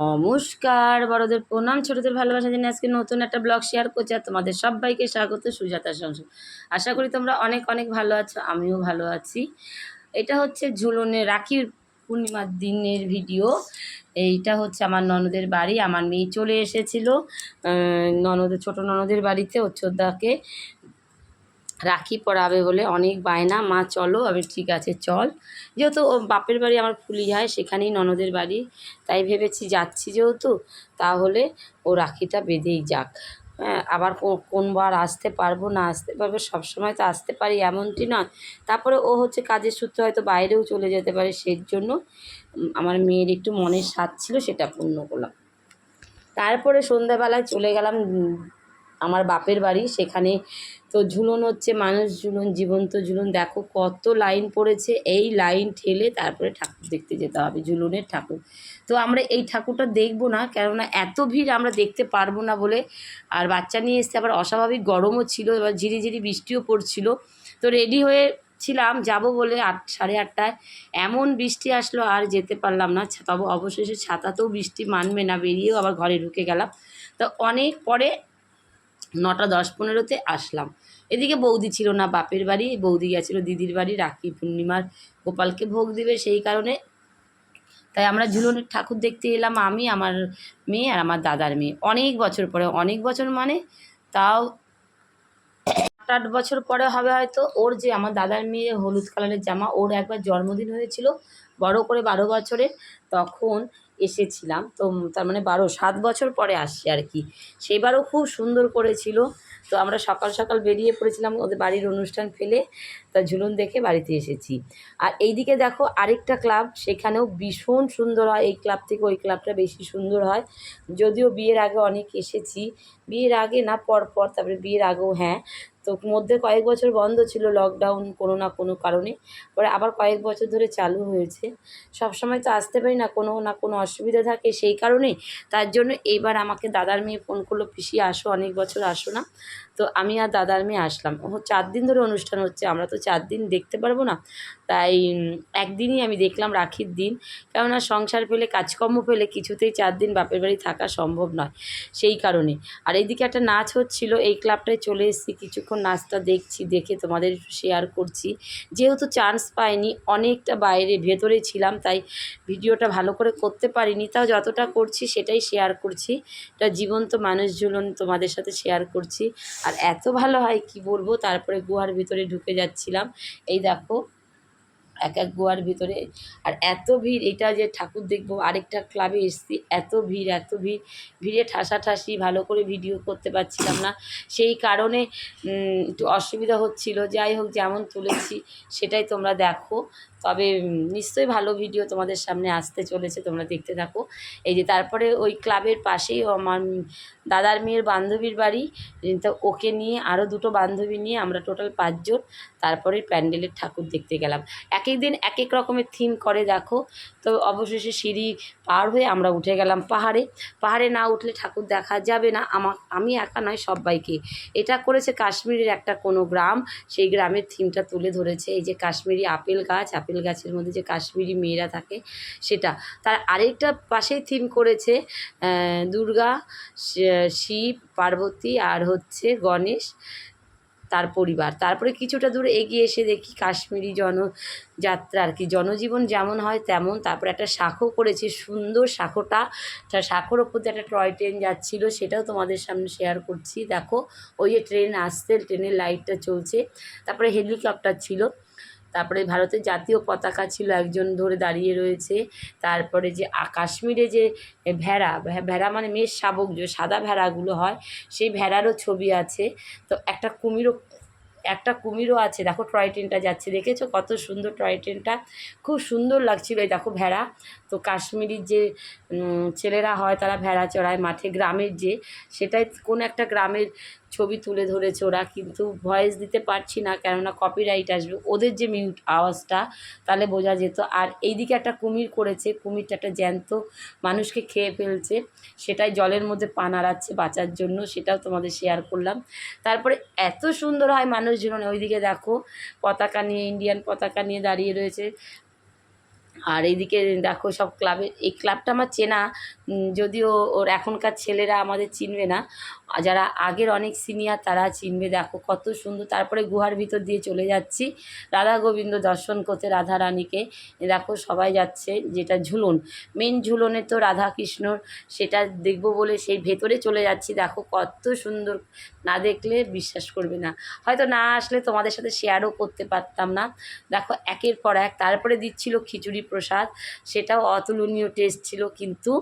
নমস্কার, বড়দের প্রণাম, ছোটদের ভালোবাসা জন্য আজকে নতুন একটা ব্লগ শেয়ার করছি আর তোমাদের সবাইকে স্বাগত সুজাতার সংসার। আশা করি তোমরা অনেক অনেক ভালো আছো, আমিও ভালো আছি। এটা হচ্ছে ঝুলনের রাখির পূর্ণিমার দিনের ভিডিও এইটা হচ্ছে আমার ননদের বাড়ি, আমার মেয়ে চলে এসেছিল। ননদের ছোট ননদের বাড়িতে ওর রাখি পরাবে বলে অনেক বায়না। মা, চলো, আমি ঠিক আছে, চল। যেহেতু ও বাপের বাড়ি আমার ফুলি হয়, সেখানেই ননদের বাড়ি। তাই ভেবেছি যাচ্ছি যেহেতু, তাহলে ও রাখিটা বেঁধেই যাক। হ্যাঁ আবার কোনবার আসতে পারব, না আসতে পারব, সবসময় তো আসতে পারি, এমনটি নয়। তারপরে ও হচ্ছে কাজের সূত্রে হয়তো বাইরেও চলে যেতে পারে সেই জন্য আমার মেয়ের একটু মনের স্বাদ ছিল, সেটা পূর্ণ করলাম। তারপরে সন্ধ্যাবেলায় চলে গেলাম আমার বাপের বাড়ি, সেখানে তো ঝুলন হচ্ছে, মানুষ ঝুলন, জীবন্ত ঝুলন। দেখো কত লাইন পড়েছে, এই লাইন ঠেলে তারপরে ঠাকুর দেখতে যেতে হবে, ঝুলনের ঠাকুর। তো আমরা এই ঠাকুরটা দেখব না, কেননা এত ভিড় আমরা দেখতে পারব না বলে। আর বাচ্চা নিয়ে এসছে, আবার অস্বাভাবিক গরমও ছিল, এবার ঝিরিঝিরি বৃষ্টিও পড়ছিল। তো রেডি হয়ে ছিলাম যাব বলে আট, সাড়ে আটটায়। এমন বৃষ্টি আসলো, আর যেতে পারলাম না তবে অবশেষে ছাতাতেও বৃষ্টি মানবে না, বেরিয়েও আবার ঘরে ঢুকে গেলাম। তো অনেক পরে নটা দশ পনেরোতে আসলাম। এদিকে বৌদি ছিল না, বাপের বাড়ি। বৌদি গেছিল দিদির বাড়ি, রাখি পূর্ণিমার গোপালকে ভোগ দিবে সেই কারণে। তাই আমরা ঝুলনের ঠাকুর দেখতে এলাম, আমি, আমার মেয়ে আর আমার দাদার মেয়ে। অনেক বছর পরে, অনেক বছর মানে তাও আট আট বছর পরে হবে হয়তো। ওর যে আমার দাদার মেয়ে হলুদ কালারের জামা, ওর একবার জন্মদিন হয়েছিল বড় করে বারো বছরের। তখন এসেছিলাম। তো তার মানে বারো, সাত বছর পরে আসছি আর কি। সেবারও খুব সুন্দর করেছিল। তো আমরা সকাল সকাল বেরিয়ে পড়েছিলাম ওদের বাড়ির অনুষ্ঠান ফেলে। তা ঝুলুন দেখে বাড়িতে এসেছি। আর এইদিকে দেখো আরেকটা ক্লাব, সেখানেও ভীষণ সুন্দর হয়। এই ক্লাব থেকে ওই ক্লাবটা বেশি সুন্দর হয়। যদিও বিয়ের আগে অনেক এসেছি। বিয়ের আগে না, পর পর, তারপরে বিয়ের আগেও হ্যাঁ। তো মধ্যে কয়েক বছর বন্ধ ছিল লকডাউন কোনো না কোনো কারণে। পরে আবার কয়েক বছর ধরে চালু হয়েছে। সব সময় তো আসতে পারি না, কোনো না কোনো অসুবিধা থাকে সেই কারণে। তার জন্য এইবার আমাকে দাদার মেয়ে ফোন করল, পিসি, আসো, অনেক বছর আসো না। তো আমি আর দাদার মেয়ে আসলাম। ও চার দিন ধরে অনুষ্ঠান হচ্ছে, আমরা তো চার দিন দেখতে পারব না। তাই একদিনই আমি দেখলাম রাখির দিন। কেননা সংসার পেলে কাজকর্ম পেলে কিছুতেই চার দিন বাপের বাড়ি থাকা সম্ভব নয় সেই কারণে। আর এইদিকে একটা নাচ হচ্ছিল, এই ক্লাবটায় চলে এসেছি, কিছুক্ষণ নাচটা দেখছি, দেখে তোমাদের শেয়ার করছি। যেহেতু চান্স পাইনি, অনেকটা বাইরে, ভেতরে ছিলাম, তাই ভিডিওটা ভালো করে করতে পারিনি। তাও যতটা করছি সেটাই শেয়ার করছি। এটা জীবন্ত মানুষজন তোমাদের সাথে শেয়ার করছি। আর এত ভালো হয়, কি বলব? তারপরে গুহার ভিতরে ঢুকে যাচ্ছিলাম। এই দেখো এক এক গোয়ার ভিতরে। আর এত ভিড়, এটা যে ঠাকুর দেখব, আরেকটা ক্লাবে এসছি, এত ভিড় এত ভিড়। ভিড়ে ঠাসাঠাসি, ভালো করে ভিডিও করতে পারছিলাম না। সেই কারণে একটু অসুবিধা হচ্ছিল। যাই হোক, যেমন তুলেছি, সেটাই তোমরা দেখো। তবে নিশ্চয়ই ভালো ভিডিও তোমাদের সামনে আসতে চলেছে, তোমরা দেখতে থাকো। এই যে তারপরে ওই ক্লাবের পাশেই আমার দাদার মেয়ের বান্ধবীর বাড়ি। তো ওকে নিয়ে আরও দুটো বান্ধবী নিয়ে আমরা টোটাল পাঁচজন, তারপরে প্যান্ডেলের ঠাকুর দেখতে গেলাম। এক এক দিন এক এক রকমের থিম করে, দেখো। তো অবশেষে সিঁড়ি পার হয়ে আমরা উঠে গেলাম পাহাড়ে। পাহাড়ে না উঠলে ঠাকুর দেখা যাবে না। আমা, আমি একা নয়, সবাইকে। এটা করেছে কাশ্মীরের একটা কোনো গ্রাম। সেই গ্রামের থিমটা তুলে ধরেছে। এই যে কাশ্মীরি আপেল গাছ, আপেল গাছের মধ্যে যে কাশ্মীরি মেয়েরা থাকে সেটা। তার আরেকটা পাশেই থিম করেছে দুর্গা শিব, পার্বতী আর হচ্ছে গণেশ, তার পরিবার। তারপরে কিছুটা দূর এগিয়ে এসে দেখি কাশ্মীরি জনযাত্রা আর কি। জনজীবন যেমন হয় তেমন। তারপরে একটা শাঁখো করেছে, সুন্দর শাঁখোটা। শাঁখোর ওপর একটা টয় ট্রেন যাচ্ছিল, সেটাও তোমাদের সামনে শেয়ার করছি। দেখো, ওই যে ট্রেন আসছে, ট্রেনের লাইটটা চলছে। তারপরে হেলিকপ্টার ছিল। তারপরে ভারতের জাতীয় পতাকা ছিল, একজন ধরে দাঁড়িয়ে রয়েছে। তারপরে যে কাশ্মীরে যে ভেড়া ভেড়া মানে মেষ, শাবক যে সাদা ভেড়াগুলো হয়, সেই ভেড়ারও ছবি আছে। তো একটা কুমিরও একটা কুমিরও আছে। দেখো টয় ট্রেনটা যাচ্ছে, দেখেছ কত সুন্দর টয় ট্রেনটা? খুব সুন্দর লাগছিল এই দেখো ভেড়া। তো কাশ্মীরির যে ছেলেরা হয় তারা ভেড়া চড়ায়। মাঠে গ্রামের যে, সেটাই কোন একটা গ্রামের ছবি তুলে ধরেছে ওরা, কিন্তু ভয়েস দিতে পারছি না, কেননা কপিরাইট আসবে। ওদের যে মিউট আওয়াজটা, তাহলে বোঝা যেত। আর এইদিকে একটা কুমির করেছে, কুমিরটা একটা জ্যান্ত মানুষকে খেয়ে ফেলছে, সেটাই জলের মধ্যে পা নাড়াচ্ছে বাঁচার জন্য, সেটাও তোমাদের শেয়ার করলাম। তারপরে এত সুন্দর হয় মানুষজন, ওইদিকে দেখো, পতাকা নিয়ে ইন্ডিয়ান পতাকা নিয়ে দাঁড়িয়ে রয়েছে। আর এইদিকে দেখো সব ক্লাবে এই ক্লাবটা আমার চেনা যদিও ওর এখনকার ছেলেরা আমাদের চিনবে না। যারা আগের অনেক সিনিয়র তারা চিনবে, দেখো কত সুন্দর। তারপরে গুহার ভিতর দিয়ে চলে যাচ্ছি, রাধা গোবিন্দ দর্শন করতে রাধা রানীকে। দেখো সবাই যাচ্ছে, যেটা ঝুলন। মেন ঝুলনে তো রাধা কৃষ্ণর সেটা দেখব বলে সেই ভেতরে চলে যাচ্ছি। দেখো কত সুন্দর, না দেখলে বিশ্বাস করবে না। হয়তো না আসলে তোমাদের সাথে শেয়ারও করতে পারতাম না। দেখো একের পর এক, তারপরে দিচ্ছিল খিচুড়ি প্রসাদ সেটাও অতুলনীয় টেস্ট ছিল কিন্তু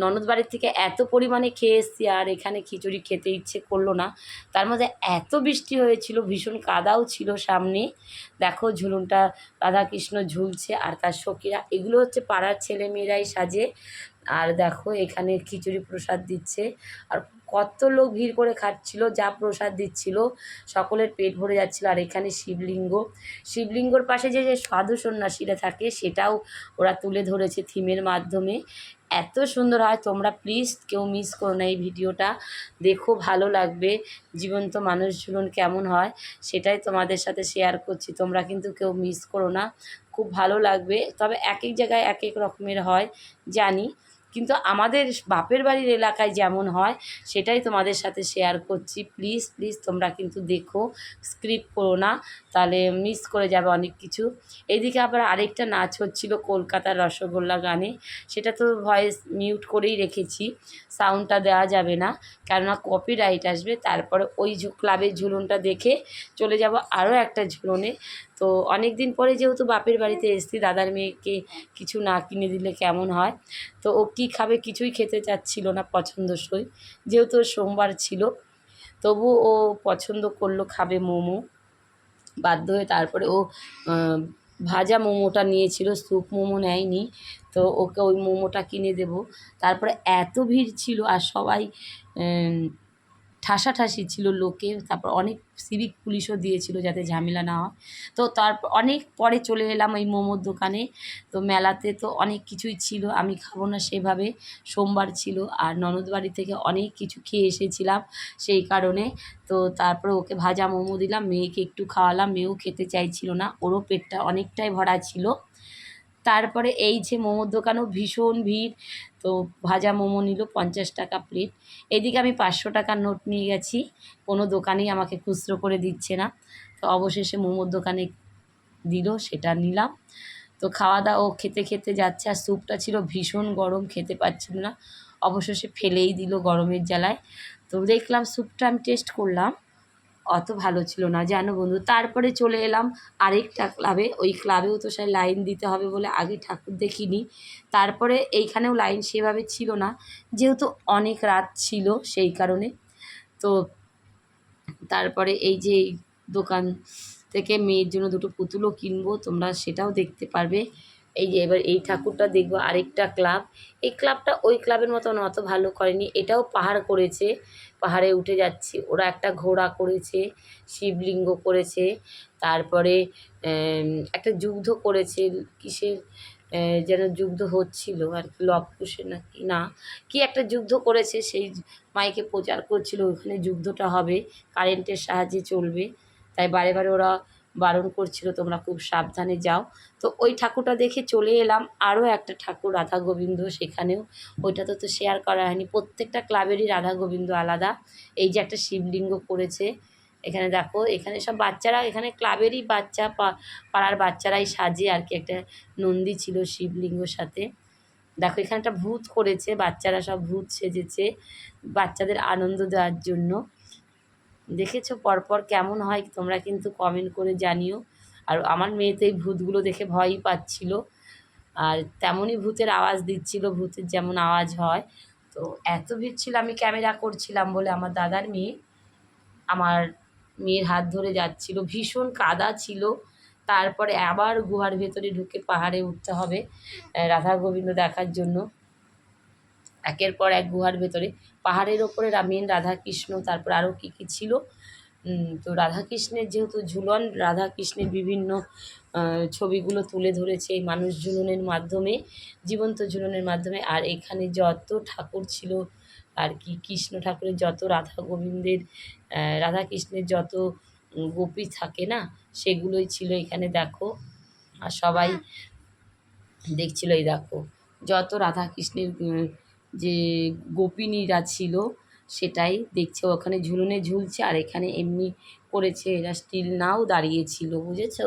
ননদ বাড়ির থেকে এত পরিমাণে খেয়ে এসছি আর এখানে খিচুড়ি খেতে ইচ্ছে করল না। তার মধ্যে এত বৃষ্টি হয়েছিল, ভীষণ কাদাও ছিল সামনে। দেখো ঝুলুনটা, রাধাকৃষ্ণ ঝুলছে আর তার সখীরা। এগুলো হচ্ছে পাড়ার ছেলেমেয়েরাই সাজে। আর দেখো এখানে খিচুড়ি প্রসাদ দিচ্ছে। আর কত লোক ভিড় করে খাচ্ছিল, যা প্রসাদ দিচ্ছিল, সকলের পেট ভরে যাচ্ছিল। আর এখানে শিবলিঙ্গ। শিবলিঙ্গর পাশে যে যে সাধু সন্ন্যাসীরা থাকে, সেটাও ওরা তুলে ধরেছে থিমের মাধ্যমে। এত সুন্দর হয়, তোমরা প্লিজ কেউ মিস করো না এই ভিডিওটা। দেখো, ভালো লাগবে। জীবন্ত মানুষ ঝুলন কেমন হয়, সেটাই তোমাদের সাথে শেয়ার করছি। তোমরা কিন্তু কেউ মিস করো না। খুব ভালো লাগবে। তবে এক এক জায়গায় এক এক রকমের হয়, জানি। কিন্তু আমাদের বাপের বাড়ির এলাকায় যেমন হয়, সেটাই তোমাদের সাথে শেয়ার করছি। প্লিজ প্লিজ তোমরা কিন্তু দেখো স্ক্রিপ্ট করো না, তাহলে মিস করে যাবে অনেক কিছু। এদিকে আবার আরেকটা নাচ হচ্ছিল কলকাতার রসগোল্লা গানে, সেটা তো ভয়েস মিউট করেই রেখেছি সাউন্ডটা দেওয়া যাবে না, কেননা কপিরাইট আসবে, তারপরে ওই ক্লাবের ঝুলনটা দেখে চলে যাব আরও একটা ঝুলনে। তো অনেক দিন পরে যেহেতু বাপের বাড়িতে এসছি, দাদার মেয়েকে কিছু না কিনে দিলে কেমন হয়? তো ও কী খাবে কিছুই খেতে চাচ্ছিল না পছন্দসই। যেহেতু সোমবার ছিল, তবু ও পছন্দ করল খাবে মোমো। বাধ্য হয়ে তারপরে ও ভাজা মোমোটা নিয়েছিল, স্যুপ মোমো নেয়নি। তো ওকে ওই মোমোটা কিনে দেব। তারপরে এত ভিড় ছিল আর সবাই ঠাসাঠাসি ছিল লোকে, তারপর অনেক সিভিক পুলিশও দিয়েছিল যাতে ঝামেলা না হয়। তো তারপর অনেক পরে চলে এলাম ওই মোমোর দোকানে। তো মেলাতে তো অনেক কিছুই ছিল, আমি খাব না সেভাবে। সোমবার ছিল আর ননদ বাড়ি থেকে অনেক কিছু খেয়ে এসেছিলাম সেই কারণে। তো তারপরে ওকে ভাজা মোমো দিলাম, মেয়েকে একটু খাওয়ালাম, মেয়েও খেতে চাইছিল না, ওরও পেটটা অনেকটাই ভরা ছিল। তারপরে এই যে মোমোর দোকানেও ভীষণ ভিড়। তো ভাজা মোমো নিল পঞ্চাশ টাকা প্লেট এদিকে আমি পাঁচশো টাকার নোট নিয়ে গেছি। কোনো দোকানেই আমাকে খুচরো করে দিচ্ছে না। তো অবশেষে মোমোর দোকানে দিল, সেটা নিলাম। তো খাওয়া দাওয়া ও খেতে খেতে যাচ্ছে। আর স্যুপটা ছিল ভীষণ গরম, খেতে পাচ্ছিল না। অবশেষে ফেলেই দিল গরমের জ্বালায়। তো দেখলাম স্যুপটা আমি টেস্ট করলাম। অত ভালো ছিল না, জানো বন্ধু। তারপরে চলে এলাম আরেকটা ক্লাবে ওই ক্লাবেও তো সেই লাইন দিতে হবে বলে আগে ঠাকুর দেখিনি। তারপরে এইখানেও লাইন সেভাবে ছিল না। যেহেতু অনেক রাত ছিল সেই কারণে। তো তারপরে এই যে দোকান থেকে মেয়ের জন্য দুটো পুতুলও কিনবো, তোমরা সেটাও দেখতে পারবে। এই যে এবার এই ঠাকুরটা দেখব, আরেকটা ক্লাব। এই ক্লাবটা ওই ক্লাবের মতন অত ভালো করেনি, এটাও পাহাড় করেছে, পাহাড়ে উঠে যাচ্ছি। ওরা একটা ঘোড়া করেছে, শিবলিঙ্গ করেছে, তারপরে একটা যুদ্ধ করেছে, কিসের যেন যুদ্ধ হচ্ছিল আর কি, লব কুশের না কি না, কি একটা যুদ্ধ করেছে, সেই মাইকে প্রচার করছিল ওখানে যুদ্ধটা হবে, কারেন্টের সাহায্যে চলবে। তাই বারে বারে ওরা বারণ করছিল, তোমরা খুব সাবধানে যাও। তো ওই ঠাকুরটা দেখে চলে এলাম। আরও একটা ঠাকুর, রাধা গোবিন্দ, সেখানেও। ওইটা তো তো শেয়ার করা হয়নি। প্রত্যেকটা ক্লাবেরই রাধা গোবিন্দ আলাদা। এই যে একটা শিবলিঙ্গ করেছে এখানে দেখো, এখানে সব বাচ্চারা, এখানে ক্লাবেরই বাচ্চা পাড়ার বাচ্চারাই সাজে আর কি। একটা নন্দী ছিল শিবলিঙ্গর সাথে। দেখো, এখানে একটা ভূত করেছে, বাচ্চারা সব ভূত সেজেছে, বাচ্চাদের আনন্দ দেওয়ার জন্য। দেখেছ পরপর কেমন হয় তোমরা কিন্তু কমেন্ট করে জানিও। আর আমার মেয়ে তো এই ভূতগুলো দেখে ভয়ই পাচ্ছিল। আর তেমনই ভূতের আওয়াজ দিচ্ছিল, ভূতের যেমন আওয়াজ হয়। তো এত ভিড় ছিল আমি ক্যামেরা করছিলাম বলে আমার দাদার মেয়ে আমার মেয়ের হাত ধরে যাচ্ছিল। ভীষণ কাদা ছিল। তারপরে আবার গুহার ভেতরে ঢুকে পাহাড়ে উঠতে হবে রাধা গোবিন্দ দেখার জন্য। একের পর এক গুহার ভেতরে। পাহাড়ের ওপরে মেন রাধাকৃষ্ণ তারপর আরও কী কী ছিল? তো রাধাকৃষ্ণের যেহেতু ঝুলন রাধাকৃষ্ণের বিভিন্ন ছবিগুলো তুলে ধরেছে এই মানুষ ঝুলনের মাধ্যমে জীবন্ত ঝুলনের মাধ্যমে। আর এখানে যত ঠাকুর ছিল আর কি কৃষ্ণ ঠাকুরের যত রাধা গোবিন্দের রাধাকৃষ্ণের যত গোপী থাকে না সেগুলোই ছিল এখানে দেখো। আর সবাই দেখছিল এই দেখো। যত রাধা কৃষ্ণের উম, যে গোপিনীরা ছিল সেটাই দেখছে। ওখানে ঝুলুনে ঝুলছে আর এখানে এমনি করেছে, এরা স্টিল নাও দাঁড়িয়েছিল, বুঝেছ?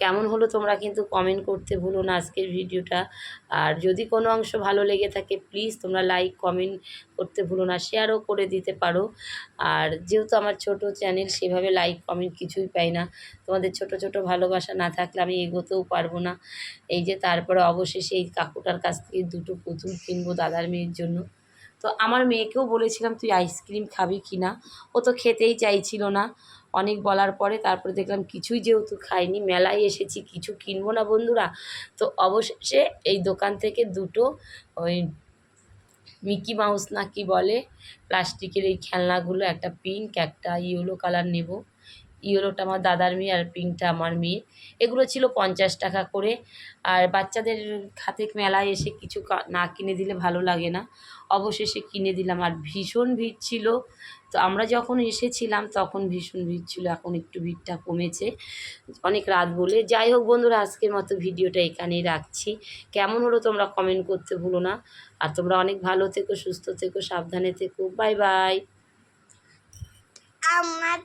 কেমন হলো তোমরা কিন্তু কমেন্ট করতে ভুলো না আজকের ভিডিওটা আর যদি কোনো অংশ ভালো লেগে থাকে প্লিজ তোমরা লাইক কমেন্ট করতে ভুলো না শেয়ারও করে দিতে পারো। আর যেহেতু আমার ছোট চ্যানেল সেভাবে লাইক কমেন্ট কিছুই পাই না। তোমাদের ছোট ছোট ভালোবাসা না থাকলে আমি এগোতেও পারব না। এই যে তারপরে অবশেষে এই কাকুটার কাছ থেকে দুটো পুতুল কিনবো দাদার মেয়ের জন্য। তো আমার মেয়েকেও বলেছিলাম, তুই আইসক্রিম খাবি কি না ও তো খেতেই চাইছিল না। অনেক বলার পরে তারপরে দেখলাম কিছুই যেহেতু খাইনি, মেলায় এসেছি, কিছু কিনবো না বন্ধুরা। তো অবশেষে এই দোকান থেকে দুটো ওই মিকি মাউস না কি বলে, প্লাস্টিকের এই খেলনাগুলো, একটা পিঙ্ক, একটা ইয়েলো কালার নেব। ইয়েলোটা আমার দাদার মেয়ে আর পিঙ্কটা আমার মেয়ে। এগুলো ছিল পঞ্চাশ টাকা করে। আর বাচ্চাদের হাতে মেলায় এসে কিছু না কিনে দিলে ভালো লাগে না। অবশেষে কিনে দিলাম। আর ভীষণ ভিড় ছিল। তো আমরা যখন এসেছিলাম, তখন ভীষণ ভিড় ছিল। এখন একটু ভিড়টা কমেছে অনেক রাত বলে। যাই হোক বন্ধুরা, আজকের মতো ভিডিওটা এখানেই রাখছি। কেমন হলো তোমরা কমেন্ট করতে ভুলো না। আর তোমরা অনেক ভালো থেকো, সুস্থ থেকো, সাবধানে থেকো। বাই বাই আমার